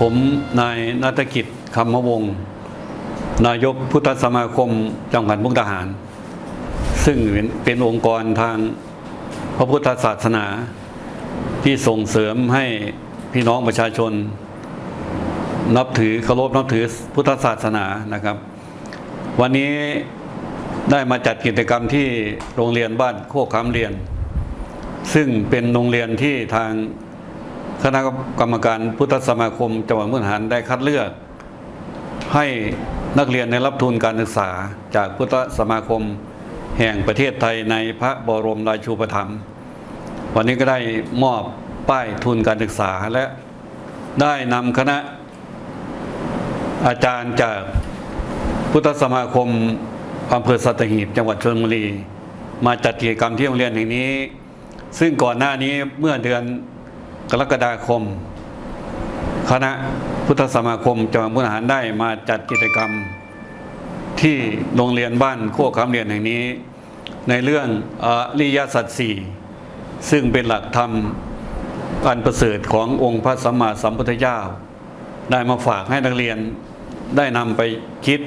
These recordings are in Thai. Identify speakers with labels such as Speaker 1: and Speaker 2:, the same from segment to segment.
Speaker 1: ผมนายนัฐกิจคำมวงศ์นายกพุทธสมาคมจังหวัดมุกดาหาร ซึ่งเป็นเป็นองค์กรทางพระพุทธศาสนาที่ส่งเสริมให้พี่น้องประชาชน นับถือเคารพนับถือพุทธศาสนานะครับ วันนี้ได้มาจัดกิจกรรมที่โรงเรียนบ้านโคกคำเรียน ซึ่งเป็นโรงเรียนที่ทาง คณะกรรมการพุทธสมาคมจังหวัดมุกดาหารได้คัดเลือก ให้นักเรียนได้รับทุนการศึกษาจากพุทธสมาคมแห่งประเทศไทยในพระบรมราชูปถัมภ์วันนี้ก็ได้มอบป้ายทุนการศึกษาและได้นำคณะอาจารย์จากพุทธสมาคมอำเภอสัตหีบจังหวัดชลบุรี มาจัดกิจกรรมที่โรงเรียนแห่งนี้ ซึ่งก่อนหน้านี้เมื่อเดือน กรกฎาคม คณะพุทธสมาคมจังหวัดมุกดาหารได้มาจัดกิจกรรมที่โรงเรียนบ้านโคกคำเรียนแห่งนี้ ในเรื่องอริยสัจสี่ซึ่งเป็นหลักธรรมอันประเสริฐขององค์พระสัมมาสัมพุทธเจ้า ได้มาฝากให้นักเรียนได้นำไปคิด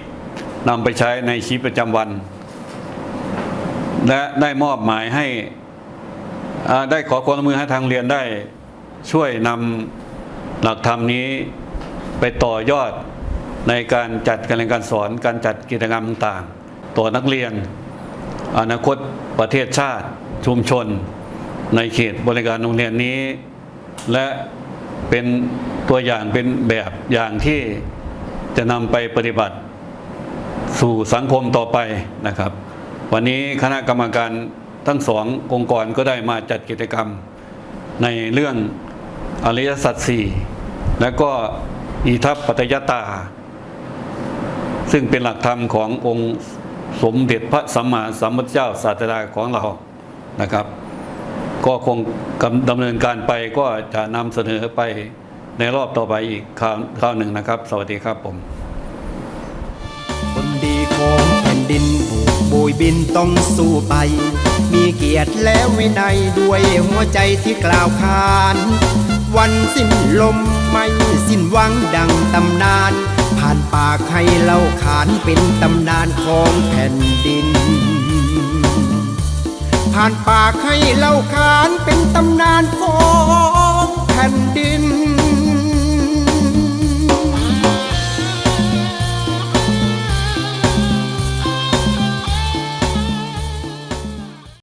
Speaker 1: นำไปใช้ในชีวิตประจำวัน และได้มอบหมายให้ได้ขอความร่วมมือให้ทางเรียนได้ ช่วยนำหลักธรรมนี้ไปต่อยอดในการจัดการเรียนการสอนการจัดกิจกรรมต่างๆต่อนักเรียน อนาคตประเทศชาติชุมชน ในเขตบริการโรงเรียนนี้ และเป็นตัวอย่างเป็นแบบอย่างที่จะนำไปปฏิบัติสู่สังคมต่อไปนะครับ วันนี้คณะกรรมการทั้งสององค์กรก็ได้มาจัดกิจกรรมในเรื่อง อริยสัจสี่และก็อิทัปปัจยตา ซึ่งเป็นหลักธรรมขององค์สมเด็จพระสัมมาสัมพุทธเจ้าศาสดาของเรานะครับ ก็คงดำเนินการไปก็จะนำเสนอไปในรอบต่อไปอีกคราวคราวหนึ่งนะครับ สวัสดีครับผม
Speaker 2: คนดีของแผ่นดินผูกโบยบินต้องสู้ไป มีเกียรติและวินัยด้วยหัวใจที่กล่าวขาน วันสิ้นลมไม่สิ้นหวังดังตำนาน ผ่านปากให้เล่าขานเป็นตำนานของแผ่นดิน ผ่านปากให้เล่าขานเป็นตำนาน